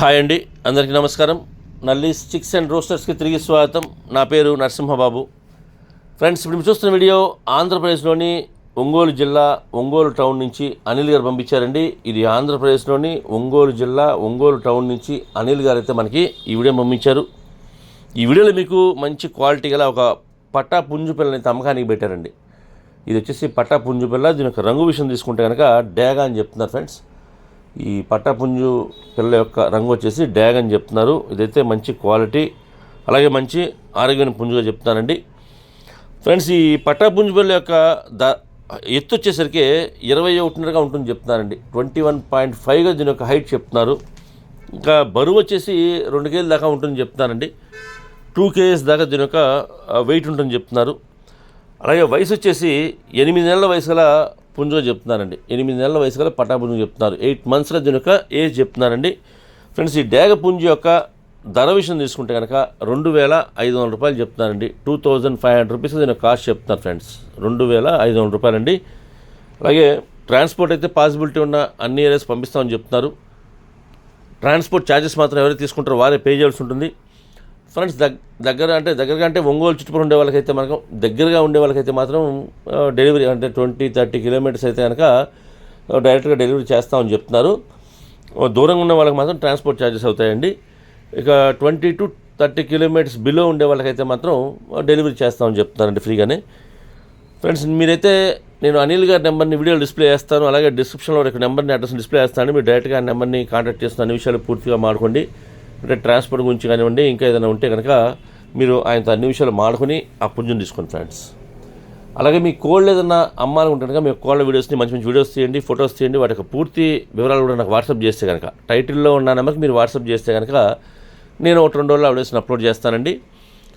Hi అండి. అందరికీ నమస్కారం. నల్లి స్టిక్స్ అండ్ రోస్టర్స్కి తిరిగి స్వాగతం. నా పేరు నరసింహబాబు. ఫ్రెండ్స్ ఇప్పుడు చూస్తున్న వీడియో ఆంధ్రప్రదేశ్లోని ఒంగోలు జిల్లా ఒంగోలు టౌన్ నుంచి అనిల్ గారు పంపించారండి. ఇది ఆంధ్రప్రదేశ్లోని ఒంగోలు జిల్లా ఒంగోలు టౌన్ నుంచి అనిల్ గారు అయితే మనకి ఈ వీడియో పంపించారు. ఈ వీడియోలో మీకు మంచి క్వాలిటీ గల ఒక పట్టా పుంజు పిల్లని అయితే అమ్మకానికి పెట్టారండి. ఇది వచ్చేసి పట్టా పుంజు పిల్ల. దీని యొక్క రంగు విషయం తీసుకుంటే కనుక డేగా అని చెప్తున్నారు ఫ్రెండ్స్. ఈ పట్టాపుంజు పిల్ల యొక్క రంగు వచ్చేసి డ్యాగ్ అని చెప్తున్నారు. ఇదైతే మంచి క్వాలిటీ అలాగే మంచి ఆరోగ్యమైన పుంజుగా చెప్తానండి ఫ్రెండ్స్ ఈ పట్టాపుంజు పిల్ల యొక్క ద ఎత్తు వచ్చేసరికి ఇరవై ఒకటిన్నరగా ఉంటుంది చెప్తున్నారండి. ట్వంటీ వన్ పాయింట్ ఫైవ్గా దీని యొక్క హైట్ చెప్తున్నారు. ఇంకా బరువు వచ్చేసి రెండు కేజీల దాకా ఉంటుంది చెప్తున్నారండి. టూ కేజీస్ దాకా దీని యొక్క వెయిట్ ఉంటుంది చెప్తున్నారు. అలాగే వయసు వచ్చేసి ఎనిమిది నెలల వయసు గల పుంజుగా చెప్తున్నారండి. ఎనిమిది నెలల వయసు గల పటాపుంజు చెప్తున్నారు. ఎయిట్ మంత్స్లో దీని యొక్క ఏజ్ చెప్తున్నారండి. ఫ్రెండ్స్ ఈ డేగ పుంజు యొక్క ధర విషయం తీసుకుంటే కనుక రెండు వేల ఐదు వందల రూపాయలు చెప్తున్నారండి. Two thousand five hundred rupees దీని కాస్ట్ చెప్తున్నారు ఫ్రెండ్స్. రెండు వేల ఐదు వందల రూపాయలండి. అలాగే ట్రాన్స్పోర్ట్ అయితే పాసిబిలిటీ ఉన్న అన్ని ఏరియాస్ పంపిస్తామని చెప్తున్నారు. ట్రాన్స్పోర్ట్ ఛార్జెస్ మాత్రం ఎవరైతే తీసుకుంటారో వారే పే చేయాల్సి ఉంటుంది. ఫ్రెండ్స్ దగ్ దగ్గర అంటే దగ్గరగా అంటే ఒంగోలు చుట్టుపక్కల ఉండే వాళ్ళకైతే మనకు దగ్గరగా ఉండే వాళ్ళకైతే మాత్రం డెలివరీ అంటే ట్వంటీ థర్టీ కిలోమీటర్స్ అయితే కనుక డైరెక్ట్గా డెలివరీ చేస్తామని చెప్తున్నారు. దూరంగా ఉన్న వాళ్ళకి మాత్రం ట్రాన్స్పోర్ట్ ఛార్జెస్ అవుతాయండి. ఇక twenty to thirty kilometres below ఉండే వాళ్ళకైతే మాత్రం డెలివరీ చేస్తామని చెప్తున్నారండి ఫ్రీగానే. ఫ్రెండ్స్ మీరైతే నేను అనిల్ గారి నెంబర్ని వీడియోలో డిస్ప్లే చేస్తాను. అలాగే డిస్క్రిప్షన్లో ఒక నెంబర్ని అడ్రస్ డిస్ప్లే చేస్తాను. మీరు డైరెక్ట్గా ఆ నెంబర్ని కాంటాక్ట్ చేస్తున్న అన్ని విషయాలు పూర్తిగా మాడుకోండి అంటే ట్రాన్స్పోర్ట్ గురించి కానివ్వండి ఇంకా ఏదైనా ఉంటే కనుక మీరు ఆయనతో అన్ని విషయాలు మాడుకొని ఆ పుంజుని తీసుకోండి ఫ్రెండ్స్. అలాగే మీ కోళ్ళు ఏదైనా అమ్మాలనుకుంటే కనుక మీ కోళ్ళ వీడియోస్ని మంచి మంచి వీడియోస్ తీయండి ఫొటోస్ తీయండి వాటి యొక్క పూర్తి వివరాలు కూడా నాకు వాట్సాప్ చేస్తే కనుక టైటిల్లో ఉన్న నెంబర్కి మీరు వాట్సాప్ చేస్తే కనుక నేను ఒకటి రెండు రోజుల్లో ఆ వీడియోస్ని అప్లోడ్ చేస్తానండి.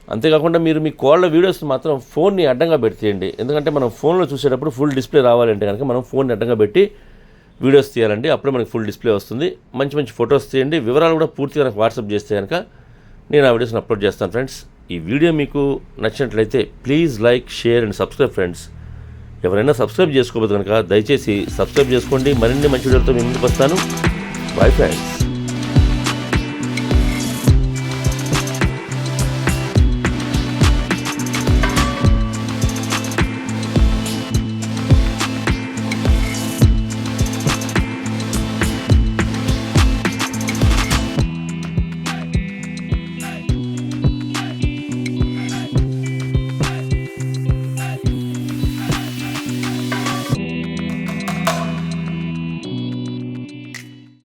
అంతేకాకుండా మీరు మీ కోళ్ళ వీడియోస్ మాత్రం ఫోన్ని అడ్డంగా పెట్టేయండి ఎందుకంటే మనం ఫోన్లో చూసేటప్పుడు ఫుల్ డిస్ప్లే రావాలంటే కనుక మనం ఫోన్ని అడ్డంగా పెట్టి వీడియోస్ తీయాలండి. అప్పుడే మనకి ఫుల్ డిస్ప్లే వస్తుంది. మంచి మంచి ఫొటోస్ తీయండి. వివరాలు కూడా పూర్తిగా నాకు వాట్సాప్ చేస్తే కనుక నేను ఆ వీడియోస్ని అప్లోడ్ చేస్తాను ఫ్రెండ్స్. ఈ వీడియో మీకు నచ్చినట్లయితే please like share and subscribe friends. ఎవరైనా సబ్స్క్రైబ్ చేసుకోవద్దు కనుక దయచేసి సబ్స్క్రైబ్ చేసుకోండి. మరిన్ని మంచి వీడియోలతో మీ ముందుకు వస్తాను. Bye friends.